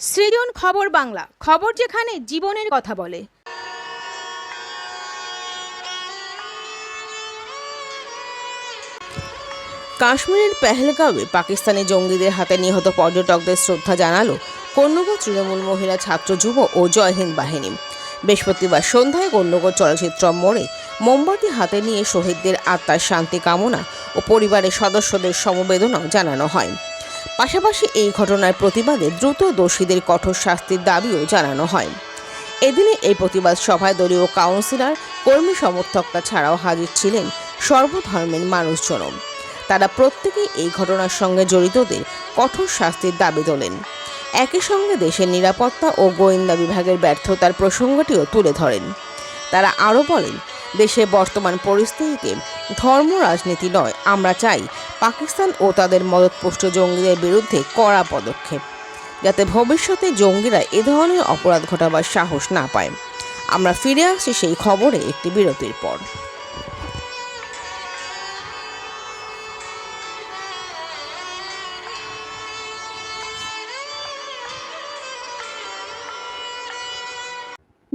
সৃজন খবর বাংলা, খবর যেখানে জীবনের কথা বলে। কাশ্মীরের পেহেলগাঁওয়ে পাকিস্তানি জঙ্গিদের হাতে নিহত পর্যটকদের শ্রদ্ধা জানালো কন্যগর তৃণমূল মহিলা ছাত্র যুব ও জয় হিন্দ বাহিনী। বৃহস্পতিবার সন্ধ্যায় কন্যগর চলচ্চিত্র মোড়ে মোমবাতি হাতে নিয়ে শহীদদের আত্মার শান্তি কামনা ও পরিবারের সদস্যদের সমবেদনাও জানানো হয়। পাশাপাশি এই ঘটনার প্রতিবাদে দ্রুত দোষীদের কঠোর শাস্তির দাবিও জানানো হয়। এদিনে এই প্রতিবাদ সভায় দলীয় কাউন্সিলর, কর্মী সমর্থকরা ছাড়াও হাজির ছিলেন সর্বধর্মের মানুষজন তারা প্রত্যেকেই এই ঘটনার সঙ্গে জড়িতদের কঠোর শাস্তির দাবি তোলেন। একই সঙ্গে দেশের নিরাপত্তা ও গোয়েন্দা বিভাগের ব্যর্থতার প্রসঙ্গটিও তুলে ধরেন। তারা আরও বলেন দেশের বর্তমান পরিস্থিতিতে ধর্ম রাজনীতি নয়। আমরা চাই পাকিস্তান ও তাদের মদতপুষ্ট জঙ্গিদের বিরুদ্ধে কড়া পদক্ষেপ, যাতে ভবিষ্যতে জঙ্গিরা এ ধরনের অপরাধ ঘটাবার সাহস না পায়। আমরা ফিরে আসছি সেই খবরে একটি বিরতির পর।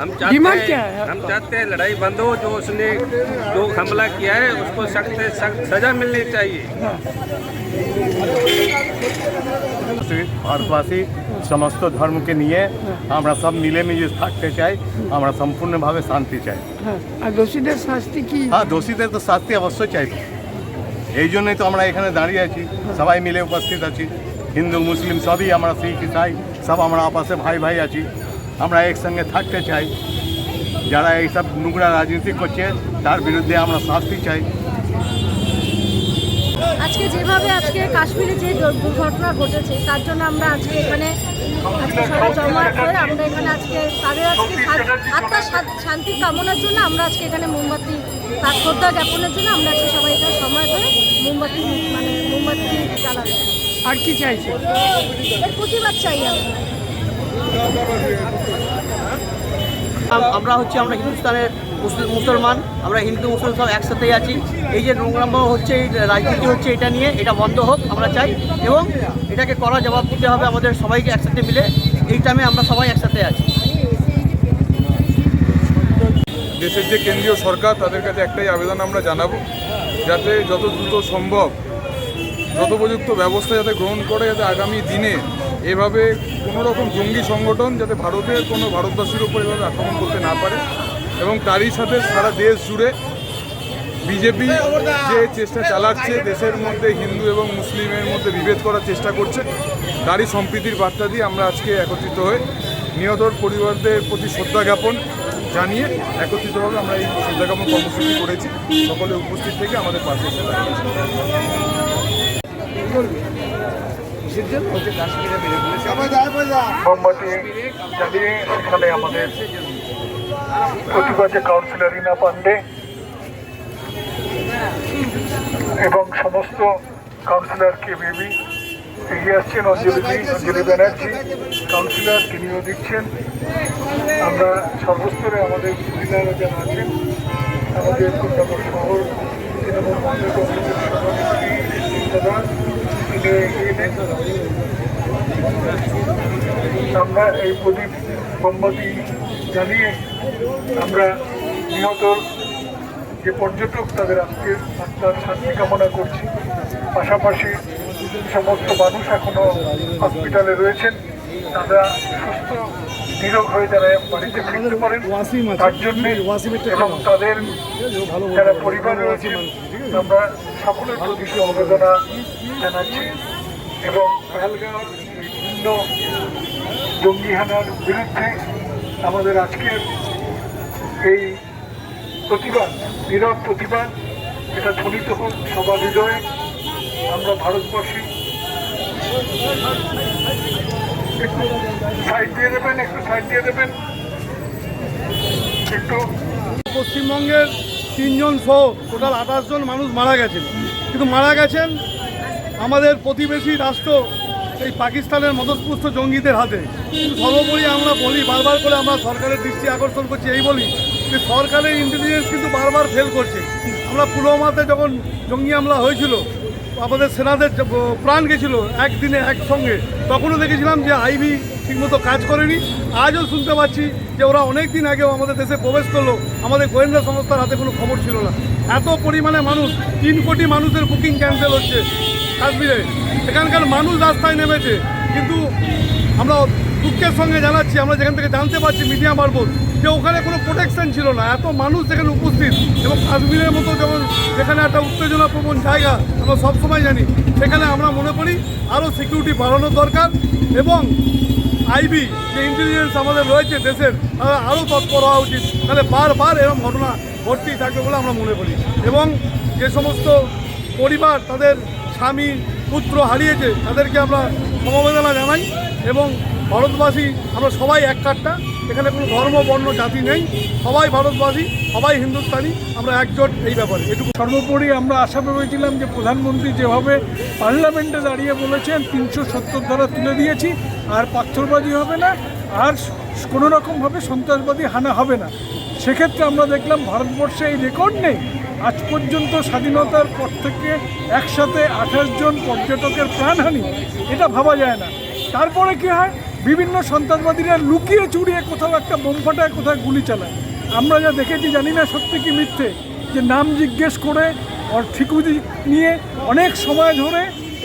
हम चाहते डिमांड हैं क्या है हम चाहते हैं लड़ाई बंद हो जो उसने जो हमला किया है उसको सख्त से सख्त सजा मिलनी चाहिए ভারতবাসী সমস্ত ধর্মকে নিয়ে আমরা সব মিলেমিশে থাকতে চাই আমরা সম্পূর্ণভাবে শান্তি চাই হ্যাঁ আর দোষীদের শাস্তি কি হ্যাঁ দোষীদের তো শাস্তি অবশ্যই চাই এই জন্যই তো আমরা এখানে দাঁড়িয়ে আছি সবাই মিলে উপস্থিত আছি হিন্দু মুসলিম সবই আমরা শিখ ইসাই সব আমরা আপাশে ভাই ভাই আছি আমরা একসঙ্গে থাকতে চাই। যারা এইসব নোংরা রাজনীতি করছে তার বিরুদ্ধে আমরা শাস্তি চাই। আজকে যেভাবে আজকে কাশ্মীরে যে দুর্ঘটনা ঘটেছে তার জন্য আমরা আজকে এখানে আজকে সবাই জমায়েত হয়ে আমরা এখানে আজকে তাদের আজকে আত্মার শা- শান্তি কামনার জন্য আমরা আজকে এখানে মোমবাতি তার শ্রদ্ধা জ্ঞাপনের জন্য আমরা আজকে সবাই এখানে সমায়েত হয়ে মোমবাতি মানে মোমবাতি জ্বালাবো। আর কি চাইছে? এর প্রতিবাদ চাই আমরা। আম- আমরা হচ্ছে, আমরা হিন্দুস্তানের মুসলমান, আমরা হিন্দু মুসলিম সব একসাথেই আছি। এই যে নোংরাম হচ্ছে, এই রাজনীতি হচ্ছে, এটা নিয়ে এটা বন্ধ হোক, আমরা চাই। এবং এটাকে করা জবাব দিতে হবে আমাদের সবাইকে একসাথে মিলে। এই টাইমে আমরা সবাই একসাথে আছি। দেশের যে কেন্দ্রীয় সরকার, তাদের কাছে একটাই আবেদন আমরা জানাব, যাতে যত দ্রুত সম্ভব যথোপযুক্ত ব্যবস্থা যাতে গ্রহণ করে, যাতে আগামী দিনে এভাবে কোনো রকম জঙ্গি সংগঠন যাতে ভারতের কোনো ভারতবাসীর উপর এভাবে আক্রমণ করতে না পারে এবং তারই সাথে সারা দেশ জুড়ে বিজেপি যে চেষ্টা চালাচ্ছে, দেশের মধ্যে হিন্দু এবং মুসলিমের মধ্যে বিভেদ করার চেষ্টা করছে, তারই সম্প্রীতির বার্তা দিয়ে আমরা আজকে একত্রিত হয়ে নিহতর পরিবারদের প্রতি শ্রদ্ধা জ্ঞাপন জানিয়ে একত্রিতভাবে আমরা এই শ্রদ্ধা জ্ঞাপন কর্মসূচি করেছি। সকলে উপস্থিত থেকে আমাদের পাশে এসে দাঁড়িয়েছে মোমবাতি জ্বালিয়ে সেখানে আমাদের প্রতিবাদে কাউন্সিলর রিনা পান্ডে এবং সমস্ত কাউন্সিলর কে বেবি এগিয়ে আসছেন অঞ্জলি অঞ্জলি ব্যানার্জি। কাউন্সিলর তিনিও দিচ্ছেন। আমরা সর্বস্তরে আমাদের মহিলারা যারা আছেন আমাদের কলকাতা শহর তৃণমূল কংগ্রেস কংগ্রেসের সভানেত্রী আমরা এই প্রদীপ মোমবাতি জানিয়ে আমরা নিহত যে পর্যটক তাদের আজকে আত্মার শান্তি কামনা করছি। পাশাপাশি সমস্ত মানুষ এখনও হসপিটালে রয়েছেন, তারা সুস্থ নিরোগ হয়ে যারা বাড়িতে ফিরতে পারেন তার জন্য এবং তাদের যারা পরিবার রয়েছে আমরা সকলের প্রতি সমবেদনা জানাচ্ছি এবং পেহেলগাঁও বিভিন্ন জঙ্গি হানার বিরুদ্ধে আমাদের আজকের এই প্রতিবাদ নীরব প্রতিবাদ এটা ধ্বনিত হোক সবার হৃদয়ে। আমরা ভারতবর্ষী একটু একটু একটু। পশ্চিমবঙ্গের তিনজন সহ টোটাল আঠাশ জন মানুষ মারা গেছেন। কিন্তু মারা গেছেন আমাদের প্রতিবেশী রাষ্ট্র, এই পাকিস্তানের মদতপুষ্ট জঙ্গিদের হাতে। সর্বোপরি আমরা বলি, বারবার করে আমরা সরকারের দৃষ্টি আকর্ষণ করছি, এই বলি যে সরকারের ইন্টেলিজেন্স কিন্তু বারবার ফেল করছে। আমরা পুলওয়ামাতে যখন জঙ্গি হামলা হয়েছিল আমাদের সেনাদের প্রাণ গেছিল একদিনে একসঙ্গে, তখনও দেখেছিলাম যে আইবি ঠিকমতো কাজ করেনি। আজও শুনতে পাচ্ছি যে ওরা অনেক দিন আগেও আমাদের দেশে প্রবেশ করল। আমাদের গোয়েন্দা সংস্থার হাতে কোনো খবর ছিল না। এত পরিমাণে মানুষ, তিন কোটি মানুষের বুকিং ক্যান্সেল হচ্ছে কাশ্মীরে। এখানকার মানুষ রাস্তায় নেমেছে। কিন্তু আমরা দুঃখের সঙ্গে জানাচ্ছি, আমরা যেখান থেকে জানতে পারছি, মিডিয়া মারফত যে ওখানে কোনো প্রোটেকশন ছিল না। এত মানুষ সেখানে উপস্থিত এবং কাশ্মীরের মতো যেমন যেখানে একটা উত্তেজনাপ্রবণ জায়গা আমরা সবসময় জানি, সেখানে আমরা মনে করি আরও সিকিউরিটি বাড়ানোর দরকার এবং আইবি যে ইন্টেলিজেন্স আমাদের রয়েছে দেশের, তারা আরও তৎপর হওয়া উচিত। তাহলে বারবার এরকম ঘটনা ঘটতেই থাকবে বলে আমরা মনে করি। এবং যে সমস্ত পরিবার তাদের স্বামী, পুত্র হারিয়েছে, তাদেরকে আমরা সমবেদনা জানাই এবং ভারতবাসী, আমরা সবাই এক কাটটা এখানে কোনো ধর্ম, বর্ণ, জাতি নেই। সবাই ভারতবাসী, সবাই হিন্দুস্তানি, আমরা একজোট এই ব্যাপারে। এটুকু সর্বোপরি আমরা আশা ভেবেছিলাম যে প্রধানমন্ত্রী যেভাবে পার্লামেন্টে দাঁড়িয়ে বলেছেন, তিনশো সত্তর ধারা তুলে দিয়েছি, আর পাথরবাজি হবে না, আর কোনো রকমভাবে সন্ত্রাসবাদী হানা হবে না। সেক্ষেত্রে আমরা দেখলাম ভারতবর্ষে এই রেকর্ড নেই। আজ পর্যন্ত স্বাধীনতার পর থেকে একসাথে আঠাশ জন পর্যটকের প্রাণহানি, এটা ভাবা যায় না। তারপরে কি হয়? বিভিন্ন সন্ত্রাসবাদীরা লুকিয়ে চুরিয়ে কোথাও একটা বোম ফাটায়, কোথাও গুলি চালায়। আমরা যা দেখেছি জানি না সত্যি কি মিথ্যে, যে নাম জিজ্ঞেস করে ওর নিয়ে অনেক সময় ধরে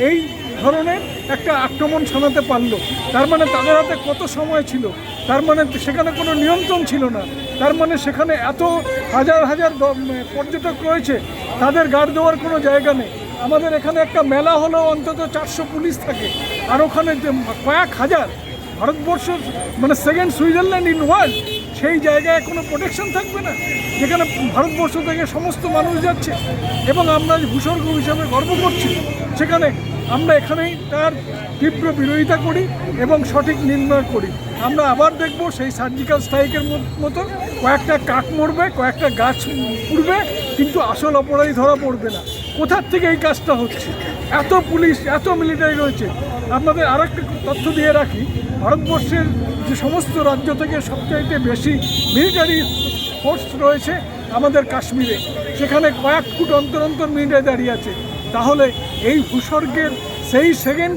এই ধরনের একটা আক্রমণ শোনাতে পারল। তার মানে তাদের হাতে কত সময় ছিল? তার মানে সেখানে কোনো নিয়ন্ত্রণ ছিল না। তার মানে সেখানে এত হাজার হাজার পর্যটক রয়েছে, তাদের গার্ড দেওয়ার কোনো জায়গা নেই। আমাদের এখানে একটা মেলা হলেও অন্তত চারশো পুলিশ থাকে, আর ওখানে কয়েক হাজার ভারতবর্ষের মানে সেকেন্ড সুইজারল্যান্ড ইন ওয়ার্ল্ড সেই জায়গায় কোনো প্রোটেকশন থাকবে না। যেখানে ভারতবর্ষ থেকে সমস্ত মানুষ যাচ্ছে এবং আমরা ভূস্বর্গ হিসাবে গর্ব করছি, সেখানে আমরা এখানেই তার তীব্র বিরোধিতা করি এবং সঠিক নির্ণয় করি। আমরা আবার দেখব সেই সার্জিক্যাল স্ট্রাইকের মতো কয়েকটা কাক মরবে, কয়েকটা গাছ পুড়বে কিন্তু আসল অপরাধী ধরা পড়বে না। কোথার থেকে এই কাজটা হচ্ছে? এত পুলিশ, এত মিলিটারি রয়েছে। আপনাদের আর একটা তথ্য দিয়ে রাখি, ভারতবর্ষের যে সমস্ত রাজ্য থেকে সবচাইতে বেশি মিলিটারি ফোর্স রয়েছে আমাদের কাশ্মীরে, সেখানে কয়েক ফুট অন্তর অন্তর মিলিটারি দাঁড়িয়ে আছে। তাহলে এই ভূস্বর্গের সেই সেকেন্ড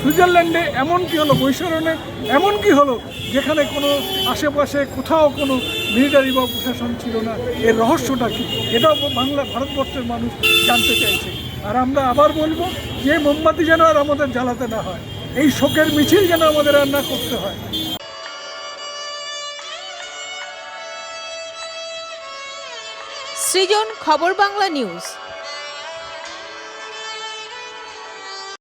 সুইজারল্যান্ডে এমন কি হলো, বৈশরণে এমন কি হলো, যেখানে কোনো আশেপাশে কোথাও কোনো মিলিটারি বা প্রশাসন ছিল না, এর রহস্যটা কি? এটাও বাংলা, ভারতবর্ষের মানুষ জানতে চাইছে। আর আমরা আবার বলব, যে মোমবাতি যেন আর আমাদের জ্বালাতে না হয়, এই শোকের মিছিল যেন আমাদের রান্না করতে হয়। সৃজন খবর বাংলা নিউজ।